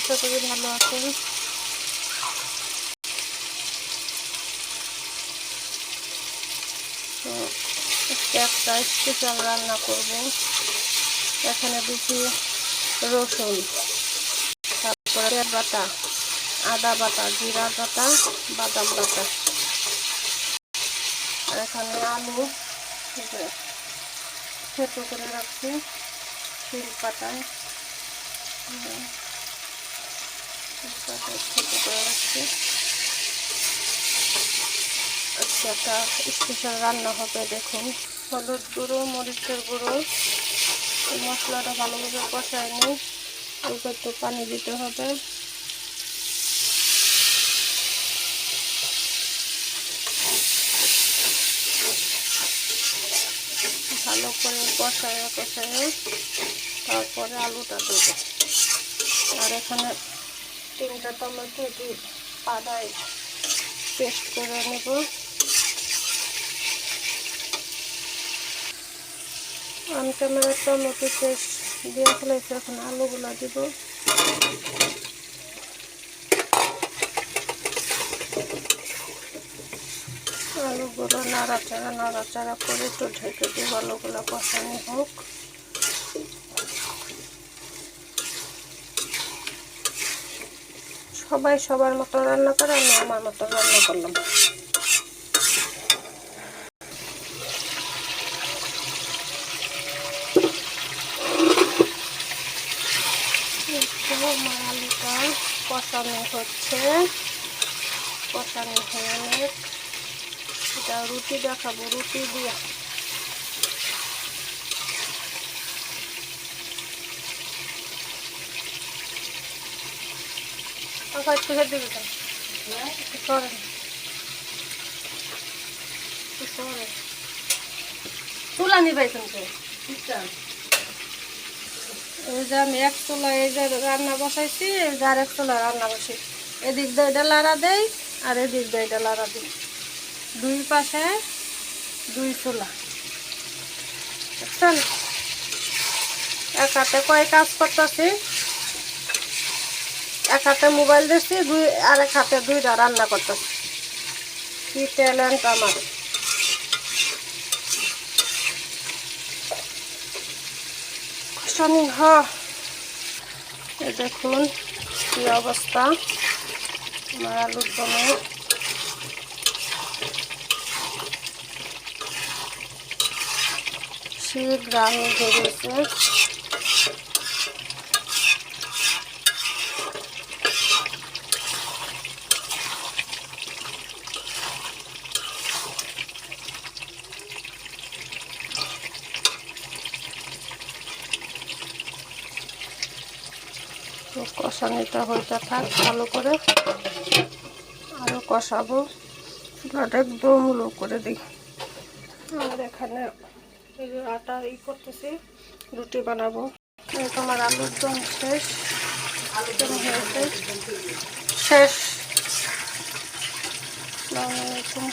আশা করি ভালো আছেন। একটা স্পেশাল রান্না করব। এখানে দিচ্ছি রসুন, তারপরে বাটা, আদা বাটা, জিরা বাটা, বাদাম বাটা। আর এখানে আলু ছোট করে রাখছি শিল পাতায় হুম, শিল পাতায় ছোট করে রাখছি আজকে একটা স্পেশাল রান্না হবে দেখুন হলুদ গুঁড়ো মরিচের গুঁড়ো এই মশলাটা ভালোভাবে কষায় নিই অল্প একটু পানি দিতে হবে ভালো করে কষায় কষায় তারপরে আলুটা দেবো। আর এখানে তিনটা টমেটো দিয়ে পাদায় পেস্ট করে নেব। আমি ক্যামেরা টমেটো পেস্ট দিয়ে ফেলেছি এখন আলুগুলা দিব। আলুগুলো নাড়াচাড়া নাড়াচাড়া করে একটু ঢেকে দিব আলুগুলো কষানো হোক। সবাই সবার মতো রান্না করে, আমি আমার মতো রান্না করলাম। কষানো হচ্ছে। কষানো হয়ে অনেক রুটি দেখাবো, রুটি দিয়ে। দিতাম সরেন সরেন তুলা নিবাই কিন্তু এই যে আমি এক চুলা, এই যে রান্না বসাইছি, এই যে আর এক চুলা রান্না বসাই এদিক দিয়ে এটা লাড়া দেই, আর এদিক দিয়ে এটা লাড়া দিই। দুই পাশে দুই চুলা। বুঝছেন? এক হাতে কয় কাজ করতেছি? এক হাতে মোবাইল দিচ্ছি দুই আর এক হাতে দুইটা রান্না করতেছি। কি ট্যালেন্ট আমার। শনি দেখুন কি অবস্থা। আমার আলুর দমে। শীত গ্রাম ধরেছে। তো কষানিটা হইতে থাক, ভালো করে আরও কষাবো। চুলাটা একদম লো করে দিই আর এখানে এই যে আটা ই করতেছি, রুটি বানাবো। তোমার আলুর দম শেষ, আলুর দম হয়েছে। শেষ। আসসালামু আলাইকুম